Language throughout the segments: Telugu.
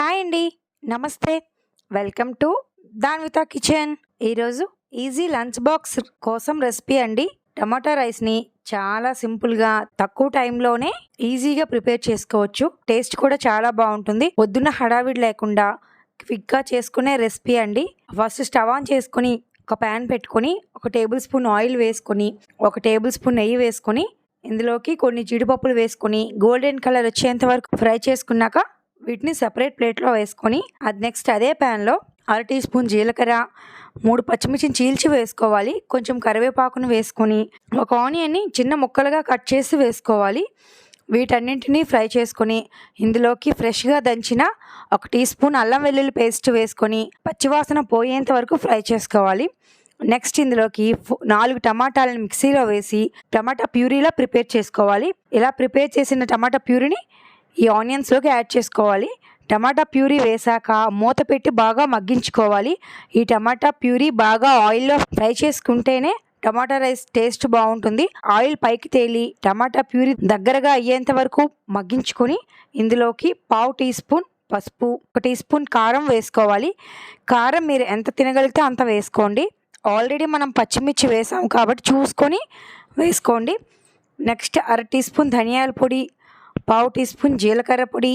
హాయ్ అండి. నమస్తే. Welcome to Danvitha kitchen. ఈరోజు ఈజీ లంచ్ బాక్స్ కోసం రెసిపీ అండి. టమాటా రైస్ని చాలా సింపుల్గా తక్కువ టైంలోనే ఈజీగా ప్రిపేర్ చేసుకోవచ్చు. టేస్ట్ కూడా చాలా బాగుంటుంది. పొద్దున్న హడావిడి లేకుండా క్విక్గా చేసుకునే రెసిపీ అండి. ఫస్ట్ స్టవ్ ఆన్ చేసుకుని ఒక ప్యాన్ పెట్టుకొని ఒక టేబుల్ స్పూన్ ఆయిల్ వేసుకొని ఒక టేబుల్ స్పూన్ నెయ్యి వేసుకొని ఇందులోకి కొన్ని జీడిపప్పులు వేసుకొని గోల్డెన్ కలర్ వచ్చేంత వరకు ఫ్రై చేసుకున్నాక వీటిని సెపరేట్ ప్లేట్లో వేసుకొని అది నెక్స్ట్ అదే ప్యాన్లో అర టీ స్పూన్ జీలకర్ర మూడు పచ్చిమిర్చిని చీల్చి వేసుకోవాలి. కొంచెం కరివేపాకును వేసుకొని ఒక ఆనియన్ని చిన్న ముక్కలుగా కట్ చేసి వేసుకోవాలి. వీటన్నింటినీ ఫ్రై చేసుకొని ఇందులోకి ఫ్రెష్గా దంచిన ఒక టీ స్పూన్ అల్లం వెల్లుల్లి పేస్ట్ వేసుకొని పచ్చివాసన పోయేంత వరకు ఫ్రై చేసుకోవాలి. నెక్స్ట్ ఇందులోకి నాలుగు టమాటాలను మిక్సీలో వేసి టమాటా ప్యూరీలా ప్రిపేర్ చేసుకోవాలి. ఇలా ప్రిపేర్ చేసిన టమాటా ప్యూరీని ఈ ఆనియన్స్లోకి యాడ్ చేసుకోవాలి. టమాటా ప్యూరీ వేసాక మూత పెట్టి బాగా మగ్గించుకోవాలి. ఈ టమాటా ప్యూరీ బాగా ఆయిల్లో ఫ్రై చేసుకుంటేనే టమాటా రైస్ టేస్ట్ బాగుంటుంది. ఆయిల్ పైకి తేలి టమాటా ప్యూరీ దగ్గరగా అయ్యేంత వరకు మగ్గించుకొని ఇందులోకి పావు టీ స్పూన్ పసుపు ఒక టీ స్పూన్ కారం వేసుకోవాలి. కారం మీరు ఎంత తినగలిగితే అంత వేసుకోండి. ఆల్రెడీ మనం పచ్చిమిర్చి వేసాం కాబట్టి చూసుకొని వేసుకోండి. నెక్స్ట్ అర టీ స్పూన్ ధనియాల పొడి పావు టీ స్పూన్ జీలకర్ర పొడి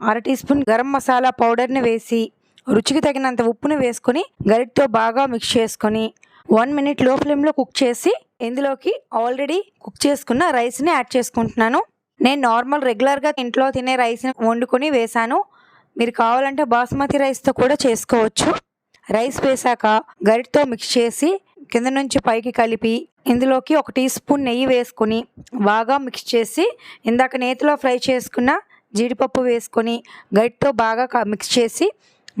అర టీ స్పూన్ గరం మసాలా పౌడర్ని వేసి రుచికి తగినంత ఉప్పుని వేసుకొని గరిటతో బాగా మిక్స్ చేసుకొని వన్ మినిట్లో ఫ్లేమ్లో కుక్ చేసి ఇందులోకి ఆల్రెడీ కుక్ చేసుకున్న రైస్ని యాడ్ చేసుకుంటున్నాను. నేను నార్మల్ రెగ్యులర్గా ఇంట్లో తినే రైస్ని వండుకొని వేశాను. మీరు కావాలంటే బాస్మతి రైస్తో కూడా చేసుకోవచ్చు. రైస్ వేసాక గరిటతో మిక్స్ చేసి కింద నుంచి పైకి కలిపి ఇందులోకి ఒక టీ స్పూన్ నెయ్యి వేసుకొని బాగా మిక్స్ చేసి ఇందాక నేతిలో ఫ్రై చేసుకున్న జీడిపప్పు వేసుకొని గట్టితో బాగా మిక్స్ చేసి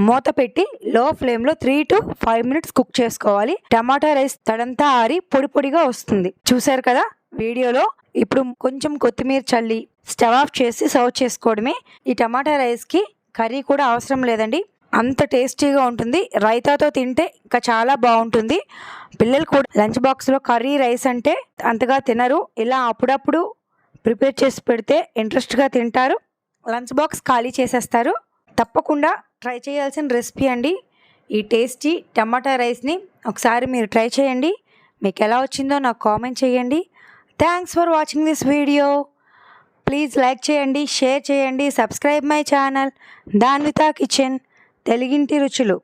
మూత పెట్టి లో ఫ్లేమ్లో three to five minutes cook చేసుకోవాలి. టమాటా రైస్ తడంతా ఆరి పొడి పొడిగా వస్తుంది. చూసారు కదా వీడియోలో? ఇప్పుడు కొంచెం కొత్తిమీర చల్లి స్టవ్ ఆఫ్ చేసి సర్వ్ చేసుకోవడమే. ఈ టమాటా రైస్కి కర్రీ కూడా అవసరం లేదండి. అంత టేస్టీగా ఉంటుంది. రైతాతో తింటే ఇంకా చాలా బాగుంటుంది. పిల్లలు కూడా లంచ్ బాక్స్లో కర్రీ రైస్ అంటే అంతగా తినరు. ఇలా అప్పుడప్పుడు ప్రిపేర్ చేసి పెడితే ఇంట్రెస్ట్గా తింటారు. లంచ్ బాక్స్ ఖాళీ చేసేస్తారు. తప్పకుండా ట్రై చేయాల్సిన రెసిపీ అండి. ఈ టేస్టీ టమాటా రైస్ని ఒకసారి మీరు ట్రై చేయండి. మీకు ఎలా వచ్చిందో నాకు కామెంట్ చేయండి. Thanks for watching this video. Please like చేయండి షేర్ చేయండి subscribe my channel. Danvitha kitchen. తెలుగింటి రుచులు.